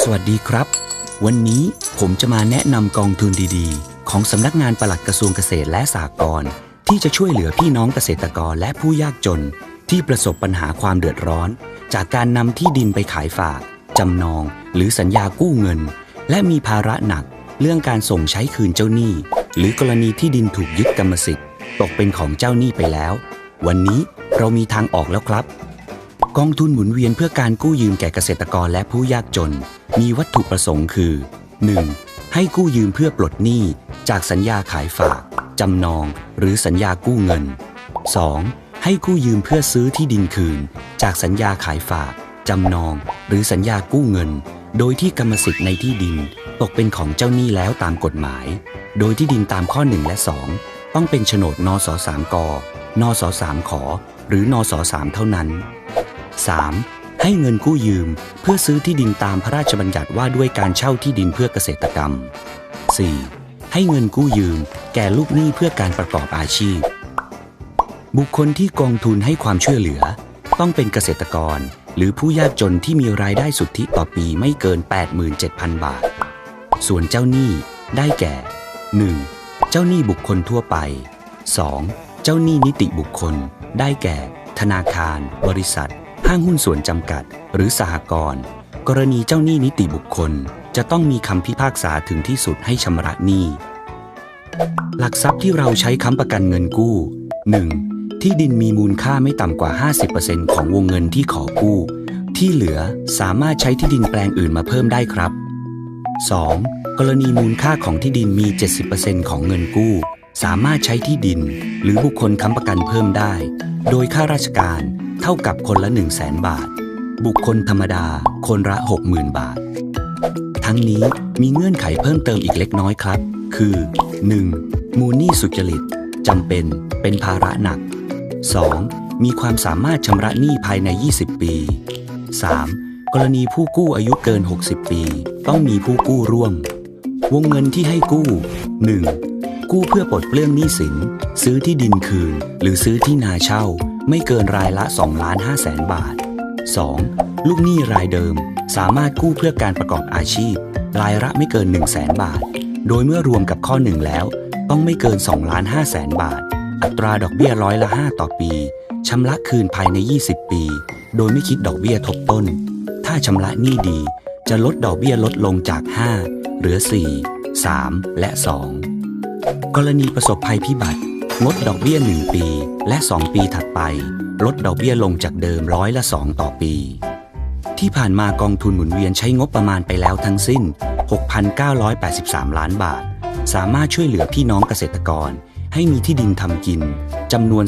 สวัสดีครับ วันนี้ผมจะมาแนะนำกองทุนดีๆ ของสำนักงานปลัดกระทรวงเกษตรและสหกรณ์ที่จะช่วยเหลือพี่น้องเกษตรกรและผู้ยากจน ที่ประสบปัญหาความเดือดร้อน จากการนำที่ดินไปขายฝากจำนอง หรือสัญญากู้เงิน และมีภาระหนัก เรื่องการส่งใช้คืนเจ้าหนี้ หรือกรณีที่ดินถูกยึดกรรมสิทธิ์ตกเป็นของเจ้าหนี้ไปแล้ว วันนี้เรามีทางออกแล้วครับ กองทุนหมุนเวียนเพื่อการกู้ยืมแก่เกษตรกรและผู้ยากจน มีวัตถุประสงค์คือ 1. ให้กู้ยืมเพื่อปลดหนี้จากสัญญาขายฝาก จำนอง หรือสัญญากู้เงิน 2. ให้กู้ยืมเพื่อซื้อที่ดินคืน จากสัญญาขายฝาก จำนอง หรือสัญญากู้เงิน โดยที่กรรมสิทธิ์ในที่ดิน ตกเป็นของเจ้าหนี้แล้วตามกฎหมาย โดยที่ดินตามข้อ 1 และ 2 ต้องเป็นโฉนดนส3กนส3ขอหรือนส3เท่านั้น 3. ให้เงินกู้ยืม เพื่อซื้อที่ดินตามพระราชบัญญัติว่าด้วยการเช่าที่ดินเพื่อเกษตรกรรม 4. ให้เงินกู้ยืม แก่ลูกหนี้เพื่อการประกอบอาชีพ บุคคลที่กองทุนให้ความช่วยเหลือ ต้องเป็นเกษตรกร หรือผู้ยากจนที่มีรายได้สุทธิต่อปีไม่เกิน 87,000 บาท ส่วนเจ้าหนี้ได้แก่ 1. เจ้าหนี้บุคคลทั่วไป 2. เจ้าหนี้นิติบุคคล ได้แก่ ธนาคาร บริษัท ห้างหุ้นส่วนจำกัด หรือสหกรณ์กรณีเจ้าหนี้นิติบุคคล จะต้องมีคำพิพากษาถึงที่สุดให้ชำระหนี้ หลักทรัพย์ที่เราใช้ค้ำประกันเงินกู้ 1. ที่ดินมีมูลค่าไม่ต่ำกว่า 50%ของวงเงินที่ขอกู้ ที่เหลือสามารถใช้ที่ดินแปลงอื่นมาเพิ่มได้ครับ 2. กรณีมูลค่าของที่ดินมี 70%ของเงินกู้ สามารถใช้ที่ดิน หรือบุคคลค้ำประกันเพิ่มได้ โดยค่าราชการ เท่ากับคนละ1 0 0 0 0แบาท บุคคลธรรมดาคนละ 60,000 บาท ทั้งนี้มีเงื่อนไขเพิ่มเติมอีกเล็กน้อยครับ คือ 1. มูลหนี้สุจริตจำเป็นเป็นภาระหนัก 2. มีความสามารถชำระหนี้ภายใน 20 ปี 3. กรณีผู้กู้อายุเกิน 60 ปี ต้องมีผู้กู้ร่วม วงเงินที่ให้กู้ 1. กู้เพื่อปลดเปลื้องหนี้สิน ซื้อที่ดินคืน หรือซื้อที่นาเช่า ไม่เกินรายละ2ล้าน5แสนบาท 2. ลูกหนี้รายเดิม สามารถกู้เพื่อการประกอบอาชีพ รายละไม่เกิน 1 0 0 0 0แสนบาท โดยเมื่อรวมกับข้อ 1 แล้ว ต้องไม่เกิน2ล้าน5แสนบาท อัตราดอกเบี้ยร้อยละ 5 ต่อปีชำระคืนภายใน 20 ปี โดยไม่คิดดอกเบี้ยทบต้น ถ้าชำระหนี้ดี จะลดดอกเบี้ยลดลงจาก 5 เหลือ 4 3 และ 2 กรณีประสบภัยพิบัติ งดดอกเบี้ย 1 ปี และ 2 ปีถัดไป ลดดอกเบี้ยลงจากเดิมร้อยละ 2 ต่อปี ที่ผ่านมากองทุนหมุนเวียนใช้งบประมาณไปแล้วทั้งสิ้น 6,983 ล้านบาท สามารถช่วยเหลือพี่น้องเกษตรกร ให้มีที่ดินทำกินจำนวน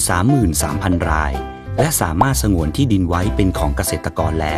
33,000 ราย และสามารถสงวนที่ดินไว้เป็นของเกษตรกรแล้ว